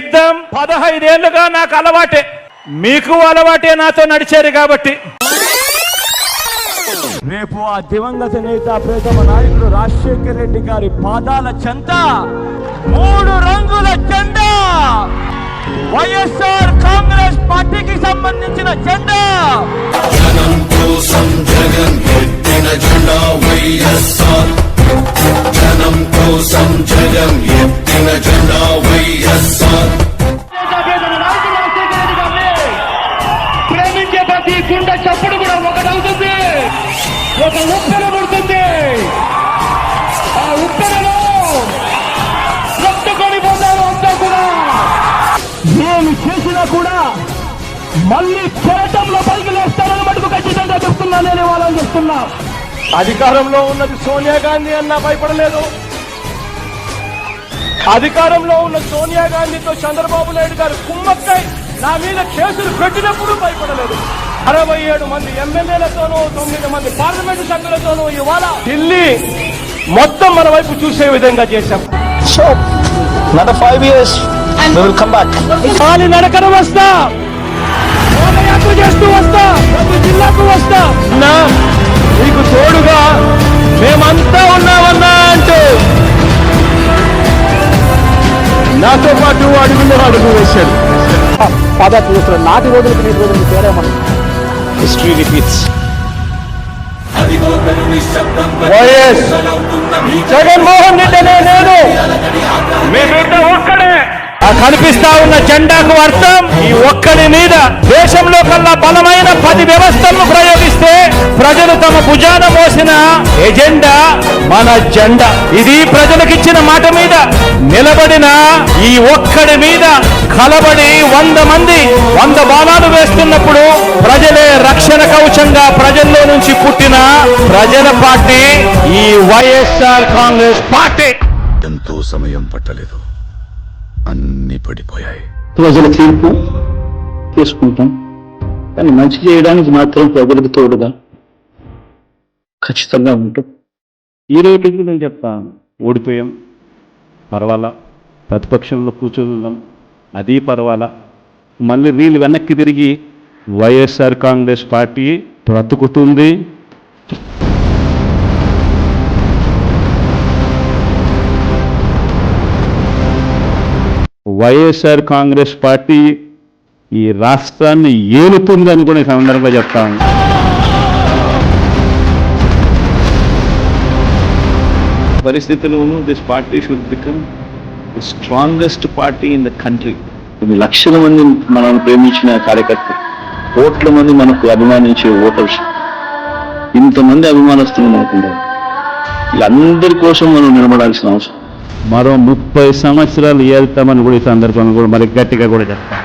యుద్ధం పదహైదేళ్ళుగా నాకు అలవాటే. మీకు అలవాటే నాతో నడిచారు కాబట్టి. రేపు ఆ దివంగత నేత ప్రేతమ నాయకుడు రాజశేఖర్ రెడ్డి గారి పాదాల చెంత. మూడు రంగుల జెండా. వైఎస్ఆర్ కాంగ్రెస్ పార్టీకి సంబంధించిన ఒక ఉప్పెన పుడుతుంది. ఆ ఉప్పెనలో కొట్టుకొని పోతారు అంతా కూడా. ఏమి చేసినా కూడా మళ్ళీ కెరటంలో పైకి లేస్తారని మటుకు ఖచ్చితంగా చెప్తున్నా నేను వాళ్ళని చెప్తున్నా. అధికారంలో ఉన్నది సోనియా గాంధీ అన్నా భయపడలేదు. అధికారంలో ఉన్న సోనియా గాంధీతో చంద్రబాబు నాయుడు గారు కుమ్మక్కై నా మీద కేసులు పెట్టినప్పుడు భయపడలేదు. అరవై ఏడు మంది ఎమ్మెల్యేలతోనూ తొమ్మిది మంది పార్లమెంటు సభ్యులతోనూ ఇవాళ ఢిల్లీ మొత్తం మన వైపు చూసే విధంగా చేశాం. Another five years, we will come back. కాలి నడకన వస్తా. పాదయాత్ర చేస్తూ వస్తా. ప్రతి జిల్లాకు వస్తా. నా నీకు తోడుగా మేమంతా ఉన్నామన్నా అంటూ నాతో పాటు అడుగులు అడుగు వేశాడు. పాదయాత్ర చేస్తున్న నాటి రోజులకి నేటి రోజులకి తేడా మనం history repeats YS Jaganmohan Reddy అనే నేను మీ బిడ్డ ఒక్కడే. ఆ కనిపిస్తా ఉన్న జెండాకు అర్థం ఈ ఒక్కడి మీద దేశంలో కల్లా బలమైన పది వ్యవస్థలను ప్రయోగిస్తే ప్రజలు తమ భుజాన మోసిన ఎజెండా మన జెండా. ఇది ప్రజలకిచ్చిన మాట మీద నిలబడిన ఈ ఒక్కడి మీద కలబడి వంద మంది వంద బాణాలు వేస్తున్నప్పుడు కవచంగా ప్రజల్లో నుంచి పుట్టిన ప్రజల పార్టీ ఈ వైఎస్ఆర్ కాంగ్రెస్ పార్టీ. ఎంతో సమయం పట్టలేదు. అన్ని పడిపోయాయి. ప్రజల తీర్పు తీసుకుంటాం. కానీ మంచి చేయడానికి మాత్రం ప్రజలకు తోడుగా ఖచ్చితంగా ఉంటాం. ఈ రోజుకి నేను చెప్తాను. ఓడిపోయాం. పర్వాలా. ప్రతిపక్షంలో కూర్చుందాం అది పర్వాలా. మళ్ళీ వీళ్ళు వెనక్కి తిరిగి వైఎస్ఆర్ కాంగ్రెస్ పార్టీ బ్రతుకుతుంది. వైఎస్ఆర్ కాంగ్రెస్ పార్టీ ఈ రాష్ట్రాన్ని ఏలుతుందని కూడా ఈ సందర్భంగా చెప్తాను పరిస్థితుల్లోనూ this party should become the strongest party in the country కొన్ని లక్షల మంది మనల్ని ప్రేమించిన కార్యకర్తలు. కోట్ల మంది మనకు అభిమానించే ఓటర్స్ ఇంతమంది అభిమానస్తులు మనకుంటారు వీళ్ళందరి కోసం మనం నిలబడాల్సిన అవసరం. మరో ముప్పై సంవత్సరాలు ఏళ్తామని కూడా ఈ సందర్భంగా కూడా మరి గట్టిగా కూడా చెప్తాం